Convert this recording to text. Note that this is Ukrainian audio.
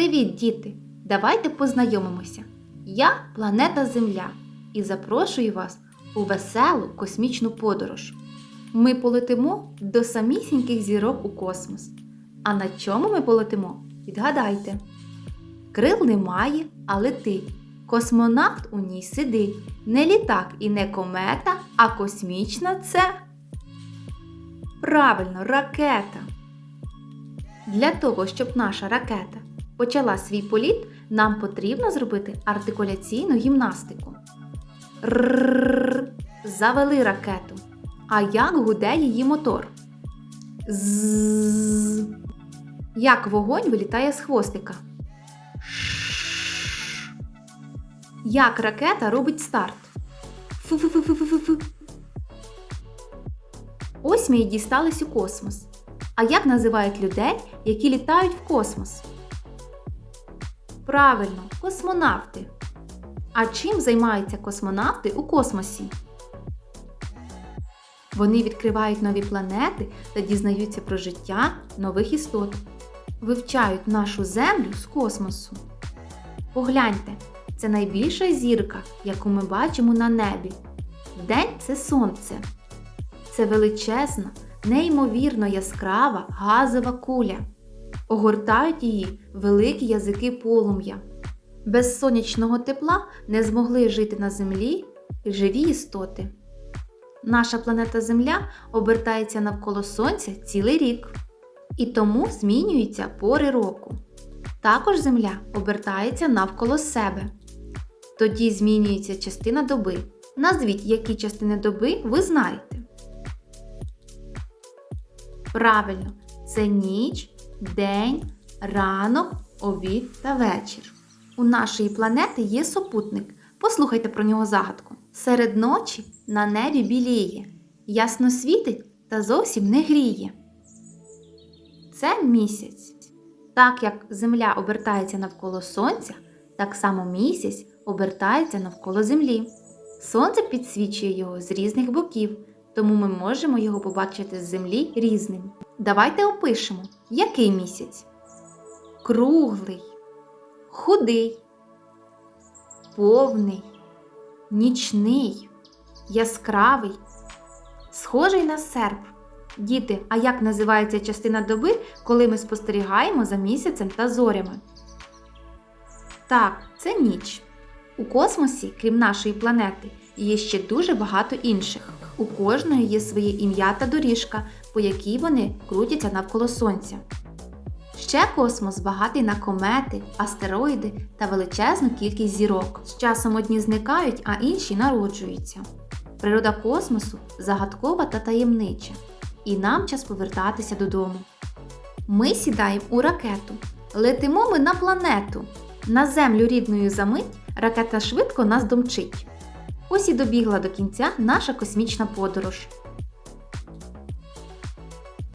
Привіт, діти! Давайте познайомимося. Я планета Земля і запрошую вас у веселу космічну подорож. Ми полетимо до самісіньких зірок у космос. А на чому ми полетимо? Відгадайте. Крил немає, а летить. Космонавт у ній сидить. Не літак і не комета, а космічна це. Правильно, ракета. Для того, щоб наша ракета почала свій політ, нам потрібно зробити артикуляційну гімнастику. Рррррр. Завели ракету. А як гуде її мотор? З. Як вогонь вилітає з хвостика? Як ракета робить старт? Фу-фу-фу-фу-фу-фу. Ось ми і дістались у космос. А як називають людей, які літають в космос? Правильно, космонавти. А чим займаються космонавти у космосі? Вони відкривають нові планети та дізнаються про життя нових істот, вивчають нашу Землю з космосу. Погляньте, це найбільша зірка, яку ми бачимо на небі. Вдень це сонце. Це величезна, неймовірно яскрава газова куля. Огортають її великі язики полум'я. Без сонячного тепла не змогли жити на землі живі істоти. Наша планета Земля обертається навколо Сонця цілий рік, і тому змінюються пори року. Також Земля обертається навколо себе. Тоді змінюється частина доби. Назвіть, які частини доби ви знаєте. Правильно, це ніч, день, ранок, обід та вечір. У нашої планети є супутник. Послухайте про нього загадку. Серед ночі на небі біліє, ясно світить та зовсім не гріє. Це місяць. Так як Земля обертається навколо Сонця, так само місяць обертається навколо Землі. Сонце підсвічує його з різних боків, тому ми можемо його побачити з Землі різним. Давайте опишемо, який місяць. Круглий, худий, повний, нічний, яскравий, схожий на серп. Діти, а як називається частина доби, коли ми спостерігаємо за місяцем та зорями? Так, це ніч. У космосі, крім нашої планети, є ще дуже багато інших. У кожної є своє ім'я та доріжка, по якій вони крутяться навколо Сонця. Ще космос багатий на комети, астероїди та величезну кількість зірок. З часом одні зникають, а інші народжуються. Природа космосу загадкова та таємнича, і нам час повертатися додому. Ми сідаємо у ракету, летимо ми на планету. На землю рідною за мить ракета швидко нас домчить. Ось і добігла до кінця наша космічна подорож.